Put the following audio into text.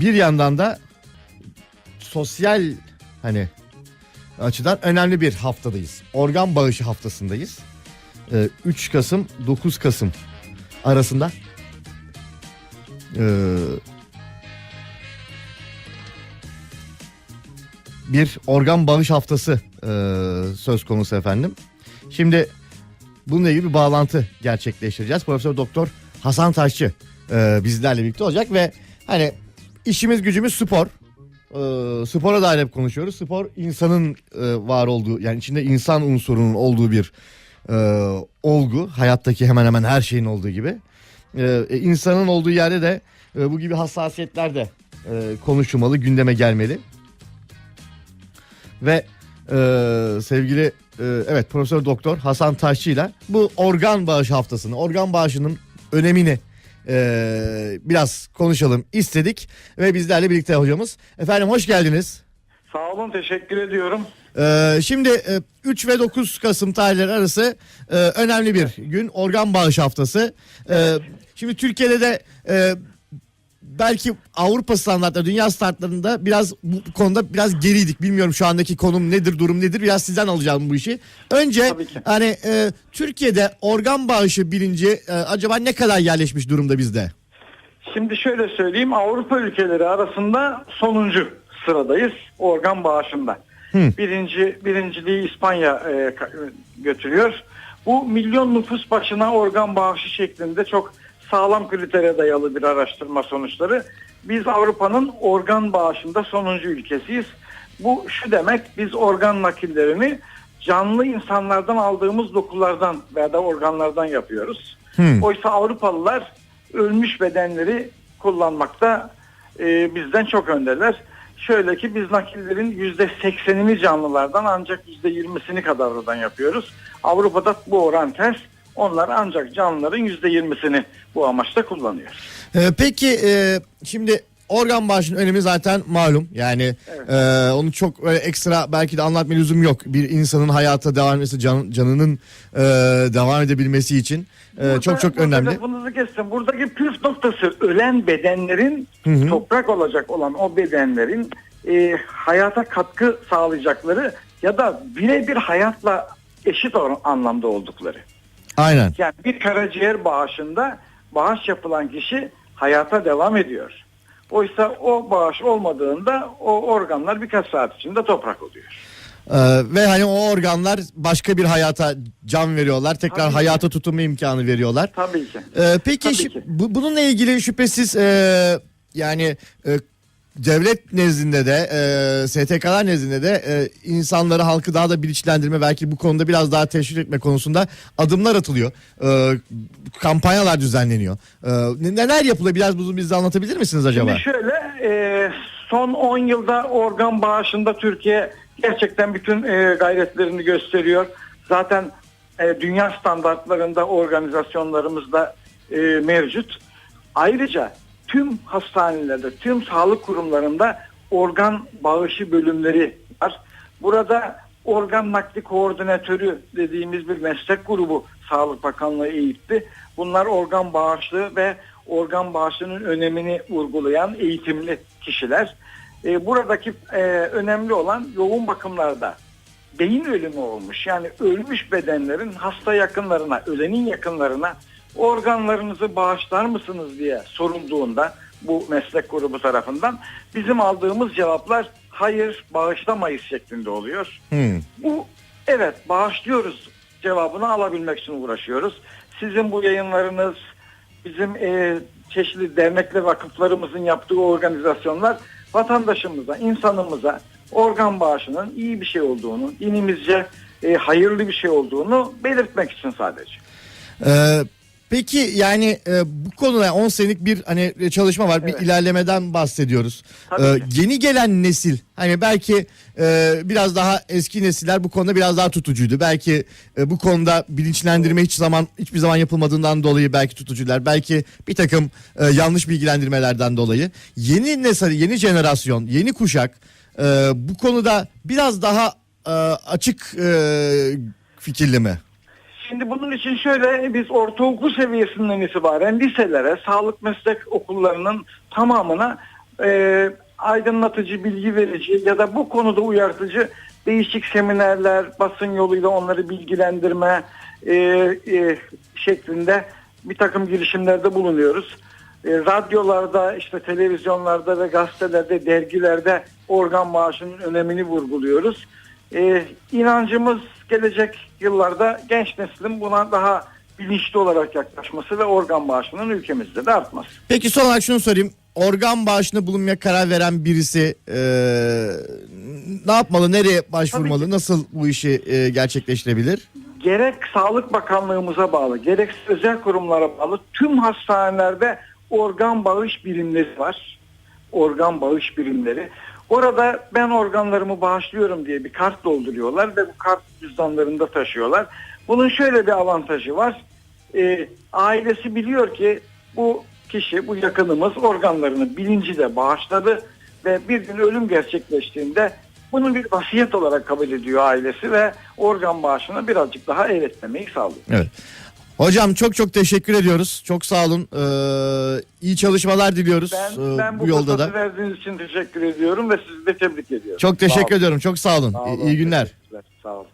bir yandan da sosyal hani açıdan önemli bir haftadayız. Organ bağışı haftasındayız. Ee, 3 Kasım 9 Kasım arasında ee, bir organ bağış haftası ee, söz konusu efendim. Şimdi bununla ilgili bir bağlantı gerçekleştireceğiz. Profesör Doktor Hasan Taşçı ee, bizlerle birlikte olacak ve hani işimiz gücümüz spor. Ee, spora dair hep konuşuyoruz. Spor insanın e, var olduğu yani içinde insan unsurunun olduğu bir e, olgu. Hayattaki hemen hemen her şeyin olduğu gibi. Ee, e, insanın olduğu yerde de e, bu gibi hassasiyetler de e, konuşulmalı, gündeme gelmeli. Ve e, sevgili e, evet Profesör Doktor Hasan Taşçı ile bu organ bağış haftasını, organ bağışının önemini e, biraz konuşalım istedik ve bizlerle birlikte hocamız. Efendim hoş geldiniz. Sağ olun teşekkür ediyorum. Ee, şimdi e, 3 ve 9 Kasım tarihleri arası e, önemli bir gün organ bağış haftası. Ee, şimdi Türkiye'de de e, belki Avrupa standartları, dünya standartlarında biraz bu konuda biraz geriydik. Bilmiyorum şu andaki konum nedir, durum nedir. Biraz sizden alacağım bu işi. Önce hani e, Türkiye'de organ bağışı bilinci e, acaba ne kadar yerleşmiş durumda bizde? Şimdi şöyle söyleyeyim Avrupa ülkeleri arasında sonuncu sıradayız organ bağışında. Birinci birinciliği İspanya e, götürüyor. Bu milyon nüfus başına organ bağışı şeklinde çok sağlam kritere dayalı bir araştırma sonuçları. Biz Avrupa'nın organ bağışında sonuncu ülkesiyiz. Bu şu demek biz organ nakillerini canlı insanlardan aldığımız dokulardan veya da organlardan yapıyoruz. Hmm. Oysa Avrupalılar ölmüş bedenleri kullanmakta e, bizden çok öndeler. Şöyle ki biz nakillerin yüzde seksenini canlılardan ancak yüzde yirmisini kadavradan yapıyoruz. Avrupa'da bu oran ters. Onlar ancak canlıların yüzde yirmisini bu amaçla kullanıyor. Ee, peki e, şimdi organ bağışının önemi zaten malum. Yani Evet. e, onu çok öyle ekstra belki de anlatma lüzum yok. Bir insanın hayata devam etmesi, can- canının e, devam edebilmesi için e, Burada- çok çok burada önemli. Lafınızı kestim. Buradaki püf noktası ölen bedenlerin hı. toprak olacak olan o bedenlerin e, hayata katkı sağlayacakları ya da birebir hayatla eşit anlamda oldukları. Aynen. Yani bir karaciğer bağışında bağış yapılan kişi hayata devam ediyor. Oysa o bağış olmadığında o organlar birkaç saat içinde toprak oluyor. Ee, ve hani o organlar başka bir hayata can veriyorlar. Tekrar Tabii ki. hayata tutunma imkanı veriyorlar. Tabii ki. Ee, peki Tabii ki. bu, bununla ilgili şüphesiz e, yani e, devlet nezdinde de e, STK'lar nezdinde de e, insanları halkı daha da bilinçlendirme belki bu konuda biraz daha teşvik etme konusunda adımlar atılıyor. E, kampanyalar düzenleniyor. E, ne- neler yapılıyor biraz bunu bize anlatabilir misiniz acaba? Şimdi şöyle e, son 10 yılda organ bağışında Türkiye gerçekten bütün e, gayretlerini gösteriyor. Zaten e, dünya standartlarında organizasyonlarımızda e, mevcut. Ayrıca tüm hastanelerde, tüm sağlık kurumlarında organ bağışı bölümleri var. Burada organ nakli koordinatörü dediğimiz bir meslek grubu Sağlık Bakanlığı eğitti. Bunlar organ bağışlığı ve organ bağışının önemini vurgulayan eğitimli kişiler. E, buradaki e, önemli olan yoğun bakımlarda beyin ölümü olmuş yani ölmüş bedenlerin hasta yakınlarına, ölenin yakınlarına organlarınızı bağışlar mısınız diye sorulduğunda bu meslek grubu tarafından bizim aldığımız cevaplar hayır bağışlamayız şeklinde oluyor. Hmm. Bu evet bağışlıyoruz cevabını alabilmek için uğraşıyoruz. Sizin bu yayınlarınız, bizim e, çeşitli dernek ve vakıflarımızın yaptığı organizasyonlar vatandaşımıza, insanımıza organ bağışının iyi bir şey olduğunu, dinimizce e, hayırlı bir şey olduğunu belirtmek için sadece. Ee, peki yani e, bu konuda 10 senelik bir hani çalışma var. Bir Evet. ilerlemeden bahsediyoruz. Tabii Ee, ki. yeni gelen nesil hani belki e, biraz daha eski nesiller bu konuda biraz daha tutucuydu. Belki e, bu konuda bilinçlendirme hiç zaman hiçbir zaman yapılmadığından dolayı belki tutucular. Belki bir takım e, yanlış bilgilendirmelerden dolayı. Yeni nesil, yeni jenerasyon, yeni kuşak e, bu konuda biraz daha e, açık e, fikirli mi? Şimdi bunun için şöyle biz ortaokul seviyesinden itibaren liselere, sağlık meslek okullarının tamamına e, aydınlatıcı, bilgi verici ya da bu konuda uyartıcı değişik seminerler, basın yoluyla onları bilgilendirme e, e, şeklinde bir takım girişimlerde bulunuyoruz. E, radyolarda, işte televizyonlarda ve gazetelerde, dergilerde organ bağışının önemini vurguluyoruz. E, inancımız gelecek yıllarda genç neslin buna daha bilinçli olarak yaklaşması ve organ bağışının ülkemizde de artması. Peki son olarak şunu sorayım. Organ bağışına bulunmaya karar veren birisi e, ne yapmalı? Nereye başvurmalı? Nasıl bu işi e, gerçekleştirebilir? gerek Sağlık Bakanlığımıza bağlı, gerek özel kurumlara bağlı tüm hastanelerde organ bağış birimleri var. Organ bağış birimleri. Orada ben organlarımı bağışlıyorum diye bir kart dolduruyorlar ve bu kart cüzdanlarında taşıyorlar. Bunun şöyle bir avantajı var. Ee, ailesi biliyor ki bu kişi, bu yakınımız organlarını bilinciyle bağışladı ve bir gün ölüm gerçekleştiğinde bunu bir vasiyet olarak kabul ediyor ailesi ve organ bağışına birazcık daha evetlemeyi sağlıyor. Evet. Hocam çok çok teşekkür ediyoruz. Çok sağ olun. Ee, iyi çalışmalar diliyoruz Ben, ee, ben bu, bu yolda fırsatı da. verdiğiniz için teşekkür ediyorum ve sizi de tebrik ediyorum. Çok teşekkür ediyorum. Çok sağ olun. Sağ İyi- olun. İyi günler. Teşekkürler. Sağ olun.